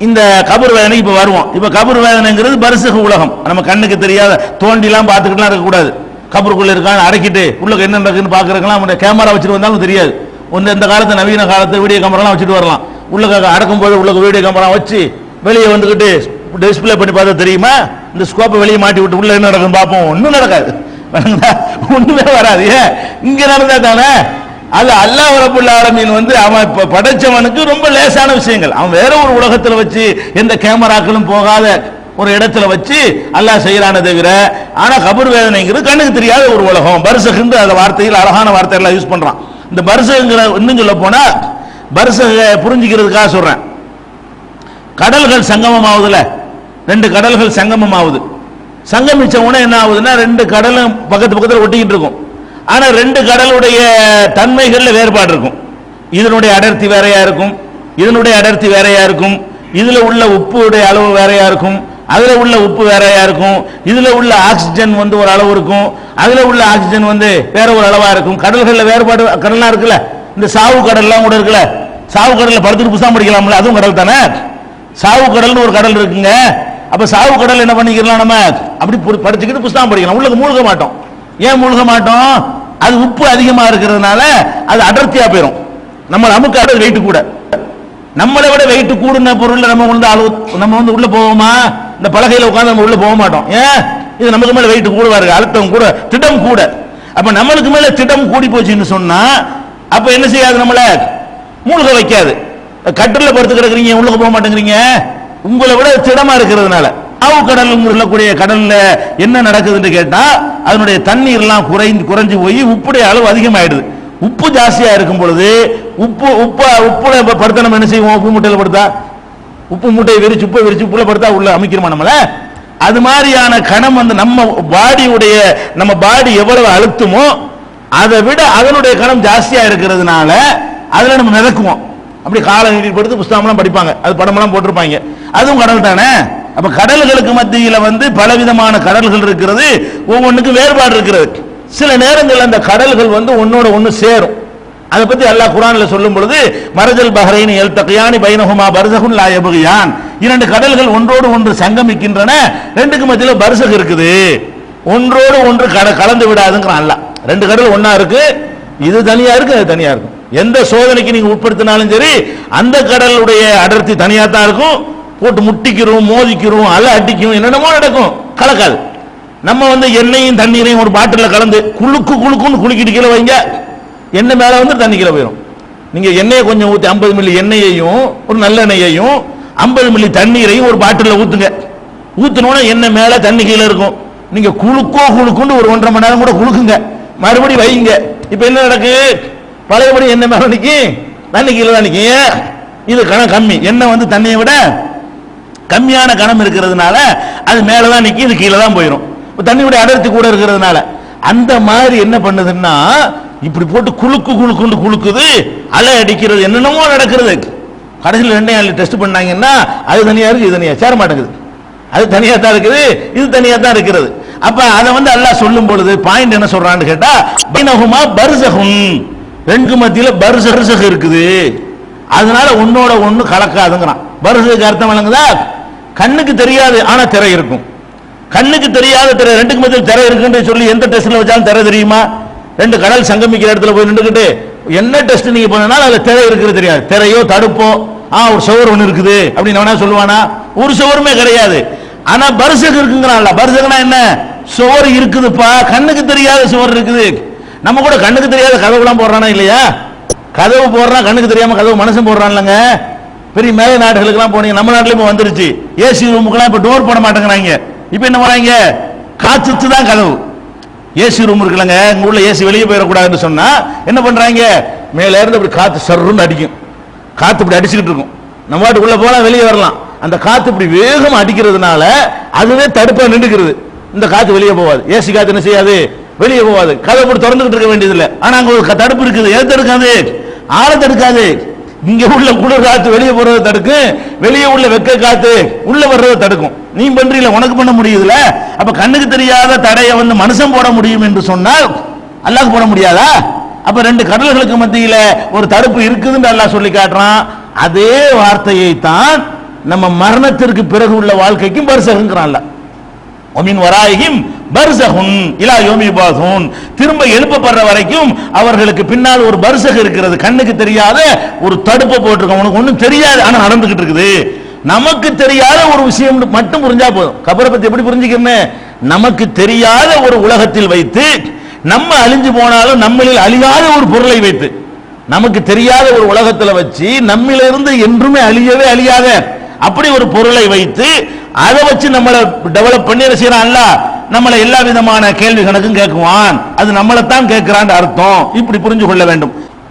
இந்த கபர் வேதனை இப்ப வருவோம். இப்ப கபர் வேதனைங்கிறது பரிசுக உலகம். நம்ம கண்ணுக்கு தெரியாத தோண்டிலாம் பார்த்துக்கிட்டுலாம் இருக்கக்கூடாது. கபருக்குள்ள இருக்கான்னு அடக்கிட்டு உள்ள என்ன நடக்குன்னு பார்க்குறக்கெல்லாம் அவனுடைய கேமரா வச்சுட்டு வந்தாலும் தெரியாது. ஒன்று இந்த காலத்து நவீன காலத்து வீடியோ கேமராலாம் வச்சுட்டு வரலாம். உள்ள அடக்கும் போது உள்ள வீடியோ கேமரா வச்சு வெளியே வந்துக்கிட்டு டிஸ்ப்ளே பண்ணி பார்த்தா தெரியுமா? இந்த ஸ்கோப்பை வெளியே மாட்டி விட்டு உள்ள என்ன நடக்குன்னு பார்ப்போம். ஒன்றும் நடக்காது. ஒன்றுமே ஒண்ணுமே வராது. ஏன்? இங்க நடந்தா தானே? அது அல்லாஹ் ரபுல் ஆலமீன் வந்து அவன் இப்போ படைச்சவனுக்கு ரொம்ப லேசான விஷயங்கள். அவன் வேற ஒரு உலகத்தில் வச்சு எந்த கேமராக்களும் போகாத ஒரு இடத்துல வச்சு அல்லாஹ் செய்யறான தவிர ஆனா கபர் வேதனைங்கிறது கண்ணுக்கு தெரியாத ஒரு உலகம். பரிசகுந்து அந்த வார்த்தையில் அழகான வார்த்தையெல்லாம் யூஸ் பண்றான். இந்த பரிசகுங்கிற இன்னும் சொல்ல போனா பரிசக புரிஞ்சுக்கிறதுக்காக சொல்றேன். கடல்கள் சங்கமம் ஆகுதுல ரெண்டு கடல்கள் சங்கமம் ஆகுது சங்கமிச்ச உடனே என்ன ஆகுதுன்னா ரெண்டு கடலும் பக்கத்து பக்கத்தில் ஒட்டிக்கிட்டு இருக்கும். ஆனா ரெண்டு கடலுடைய தன்மைகள்ல வேறுபாடு இருக்கும் இதனுடைய அடர்த்தி வேறையா இருக்கும் இதனுடைய அடர்த்தி வேறையா இருக்கும் இதுல உள்ள உப்புடைய அளவு வேறையா இருக்கும் அதுல உள்ள உப்பு வேறையா இருக்கும் இதுல உள்ள ஆக்சிஜன் வந்து ஒரு அளவு இருக்கும் அதுல உள்ள ஆக்சிஜன் வந்து வேற ஒரு அளவா இருக்கும். கடல்கள்ல வேறுபாடு கடல்லாம் இருக்குல்ல? இந்த சாவு கடல்லாம் கூட இருக்குல்ல? சாவு கடல்ல படுத்துட்டு புத்தகம் படிக்கலாம்ல அதுவும் கடல் தானே? சாவு கடல்னு ஒரு கடல் இருக்குங்க. அப்ப சாவு கடல் என்ன பண்ணிக்கலாம் நம்ம? அப்படி படிச்சுக்கிட்டு புஸ்தகம் படிக்கலாம் உள்ளுக்கு மூழ்க மாட்டோம். ஏன் மூழ்க மாட்டோம்? அது உப்பு அதிகமா இருக்கிறதுனால அது அடர்த்தியா போயிடும் நம்ம நமக்கு அது வெயிட் கூட. நம்மளை விட வெயிட் கூடுன பொருள் நம்ம வந்து அளவு நம்ம வந்து உள்ள போவோமா? இந்த பலகையில உட்காந்து நம்ம உள்ள போக மாட்டோம். ஏன்? இது நமக்கு மேல வெயிட் கூடவா இருக்கு? அழுத்தம் கூட திடம் கூட. அப்ப நம்மளுக்கு மேல திடம் கூடி போச்சுன்னு சொன்னா அப்ப என்ன செய்யாது நம்மள? மூழ்க வைக்காது. கட்டில படுத்து கிடக்குறீங்க உள்ளுக்கு போக மாட்டேங்கிறீங்க. உங்களை விட திடமா இருக்கிறதுனால அவு கடல் சொல்லக்கூடிய கடல்ல என்ன நடக்குதுன்னு கேட்டா அதனுடைய தண்ணீர்லாம் குறைந்து குறைஞ்சு போய் உப்புடைய அளவு அதிகமாயிடுது. உப்பு ஜாஸ்தியா இருக்கும் பொழுது உப்பு உப்பு உப்புல படுத்த நம்ம என்ன செய்வோம்? உப்பு மூட்டையில படுத்தா? உப்பு மூட்டையை விரிச்சு உப்பை விரிச்சு உப்புல படுத்தா உள்ள அமைக்கிறோமா நம்மள? அது மாதிரியான கணம் வந்து நம்ம பாடியுடைய நம்ம பாடி எவ்வளவு அழுத்துமோ அதை விட அதனுடைய கணம் ஜாஸ்தியா இருக்கிறதுனால அதுல நம்ம மிதக்குவோம். அப்படி காலை நீட்டி படுத்து புஸ்தகம்லாம் படிப்பாங்க. அது படமெல்லாம் போட்டிருப்பாங்க. அதுவும் கடல் தானே அப்ப கடல்களுக்கு மத்தியில வந்து பலவிதமான கடல்கள் இருக்கிறது ஒவ்வொன்றுக்கும் வேறுபாடு இருக்கிறது. சில நேரங்கள் அந்த கடல்கள் வந்து ஒன்னோட ஒன்று சேரும். அதை பத்தி அல்லாஹ் குரான்ல சொல்லும் பொழுது மரஜல் பஹ்ரைன் எல் தகையானி பைனகுமா பர்சகுன் லாயபுகியான் இரண்டு கடல்கள் ஒன்றோடு ஒன்று சங்கமிக்கின்றன ரெண்டுக்கு மத்தியில் பர்சக் இருக்குது. ஒன்றோடு ஒன்று கட கலந்து விடாதுங்கிறான் அல்ல ரெண்டு கடல் ஒன்னா இருக்கு இது தனியா இருக்கு அது தனியா இருக்கும். எந்த சோதனைக்கு நீங்க உட்படுத்தினாலும் சரி அந்த கடலுடைய அடர்த்தி தனியா தான் இருக்கும் போட்டு முட்டிக்கிறோம் மோதிக்கிறோம் அலை அடிக்கும் என்னென்னமோ நடக்கும். கலக்காது. நம்ம வந்து எண்ணெயும் தண்ணீரையும் ஒரு பாட்டில் கலந்து குளுக்கு குளுக்குன்னு குளிக்கிட்டு கீழே வைங்க. எண்ணெய் மேலே வந்து தண்ணி கீழே போயிடும் நீங்கள் எண்ணெயை கொஞ்சம் ஊற்றி ஐம்பது மில்லி எண்ணெயையும் ஒரு நல்ல எண்ணெயையும் 50 மில்லி தண்ணீரையும் ஒரு பாட்டிலில் ஊற்றுங்க ஊத்துனோட எண்ணெய் மேலே தண்ணி கீழே இருக்கும். நீங்கள் குழுக்கோ குழுக்குன்னு ஒரு ஒன்றரை மணி நேரம் கூட குழுக்குங்க மறுபடியும் வைங்க. இப்போ என்ன நடக்கு? பழையபடி எண்ணெய் மேலே நிற்கும் தண்ணி கீழே தான் நிற்கும் இது கணம் கம்மி. எண்ணெய் வந்து தண்ணியை விட கம்மியான கணம் இருக்கிறதுனால அது மேலே தான் நிற்கி இது கீழே தான் போயிடும் தண்ணியுடைய அடர்த்தி கூட இருக்கிறதுனால. அந்த மாதிரி என்ன பண்ணுதுன்னா இப்படி போட்டு குலுக்கு குழுக்குன்னு குலுக்குது. அலை அடிக்கிறது என்னென்னமோ நடக்கிறது. கடைசியில் ரெண்டையும் டெஸ்ட் பண்ணாங்கன்னா அது தனியாக இருக்குது இது தனியாக சேர மாட்டேங்குது. அது தனியாக தான் இருக்குது இது தனியாக தான் இருக்கிறது. அப்போ அதை வந்து அல்லாஹ் சொல்லும் பொழுது பாயிண்ட் என்ன சொல்கிறான்னு கேட்டால் பைனகுமா பருசகும் ரெண்டு மத்தியில் பர்சஹ் இருக்குது. அதனால உன்னோட ஒன்று கலக்காதுங்கிறான். பர்சஹுக்கு அர்த்தம் வழங்குதா கண்ணுக்கு தெரியாது ஆனா திரை இருக்கும். கண்ணுக்கு தெரியாத திரை ரெண்டுக்கு மத்தியில் திரை இருக்குன்னு சொல்லி எந்த டெஸ்ட்ல வச்சாலும் திரை தெரியுமா? ரெண்டு கடல் சங்கமிக்கிற இடத்துல போய் நின்றுக்கிட்டு என்ன டெஸ்ட் நீங்க பண்ணனாலும் அதுல திரை இருக்கிறது தெரியாது. திரையோ தடுப்போ ஆ ஒரு சுவர் ஒன்று இருக்குது அப்படின்னு வேணா சொல்லுவானா? ஒரு சுவருமே கிடையாது. ஆனா பரிசகம் இருக்குங்கிறான்ல பரிசகனா என்ன? சுவர் இருக்குதுப்பா கண்ணுக்கு தெரியாத சுவர் இருக்குது. நம்ம கூட கண்ணுக்கு தெரியாத கதவுலாம் போடுறானா இல்லையா? கதவு போடுறான் கண்ணுக்கு தெரியாம கதவு மனுஷன் போடுறான்லங்க. பெரிய மேல நாடுகளுக்கெல்லாம் போனீங்க. நம்ம நாட்டிலும் இப்போ வந்துருச்சு. ஏசி ரூமுக்கெல்லாம் இப்போ டோர் போட மாட்டேங்கிறாங்க. இப்போ என்ன பண்ணுறாங்க காத்துச்சு தான் கதவு. ஏசி ரூம் இருக்குல்லங்க. உங்க ஊரில் ஏசி வெளியே போயிடக்கூடாதுன்னு சொன்னா என்ன பண்றாங்க? மேல இருந்து இப்படி காத்து சர்ருன்னு அடிக்கும். காத்து இப்படி அடிச்சுக்கிட்டு இருக்கும். நம்ம வாட்டுக்குள்ள போனா வெளியே வரலாம். அந்த காத்து இப்படி வேகமாக அடிக்கிறதுனால அதுவே தடுப்பா நின்றுக்கிறது இந்த காத்து வெளியே போகாது. ஏசி காத்து என்ன செய்யாது? வெளியே போகாது. கதவு கூட திறந்துகிட்டு இருக்க வேண்டியதில்லை. ஆனா அங்க ஒரு தடுப்பு இருக்குது. எது தடுக்காது? ஆழ தடுக்காது. இங்க உள்ள குளிர் காத்து வெளியே போறதை தடுக்கும். வெளியே உள்ள வெக்க காத்து உள்ள வர்றதை தடுக்கும். நீ பண்றீல உனக்கு பண்ண முடியுதுல? அப்ப கண்ணுக்கு தெரியாத தடையை வந்து மனுஷன் போட முடியும் என்று சொன்னால் அல்லாஹ் போட முடியாதா? அப்ப ரெண்டு கடல்களுக்கு மத்தியில ஒரு தடுப்பு இருக்குதுன்னு அல்லாஹ் சொல்லி காட்டுறான். அதே வார்த்தையை தான் நம்ம மரணத்திற்கு பிறகு உள்ள வாழ்க்கைக்கும் பரிசகுங்கிறான்ல ஒமின் வராயிகும் பர்சகுன் இலா யோமி பாசுன் திரும்ப எழுப்பப்படுற வரைக்கும் அவர்களுக்கு பின்னால் ஒரு பர்சகு இருக்கிறது. கண்ணுக்கு தெரியாத ஒரு தடுப்பை போட்டிருக்கோம். உனக்கு ஒன்றும் தெரியாது. ஆனா நடந்துகிட்டு இருக்குது. நமக்கு தெரியாத ஒரு விஷயம் மட்டும் புரிஞ்சா போதும். கபரை பத்தி எப்படி புரிஞ்சுக்கணும் நமக்கு தெரியாத ஒரு உலகத்தில் வைத்து நம்ம அழிஞ்சு போனாலும் நம்மளில் அழியாத ஒரு பொருளை வைத்து நமக்கு தெரியாத ஒரு உலகத்துல வச்சு நம்மிலிருந்து என்றுமே அழியவே அழியாத அப்படி ஒரு பொருளை வைத்து அதை வச்சு நம்மளை டெவலப் பண்ணி என்ன செய்யறான்ல? நம்மளை எல்லா விதமான கேள்வி கணக்கும் கேட்குவான். அது நம்மளை தான் கேட்கிறான் அர்த்தம். இப்படி புரிஞ்சு கொள்ள வேண்டும்.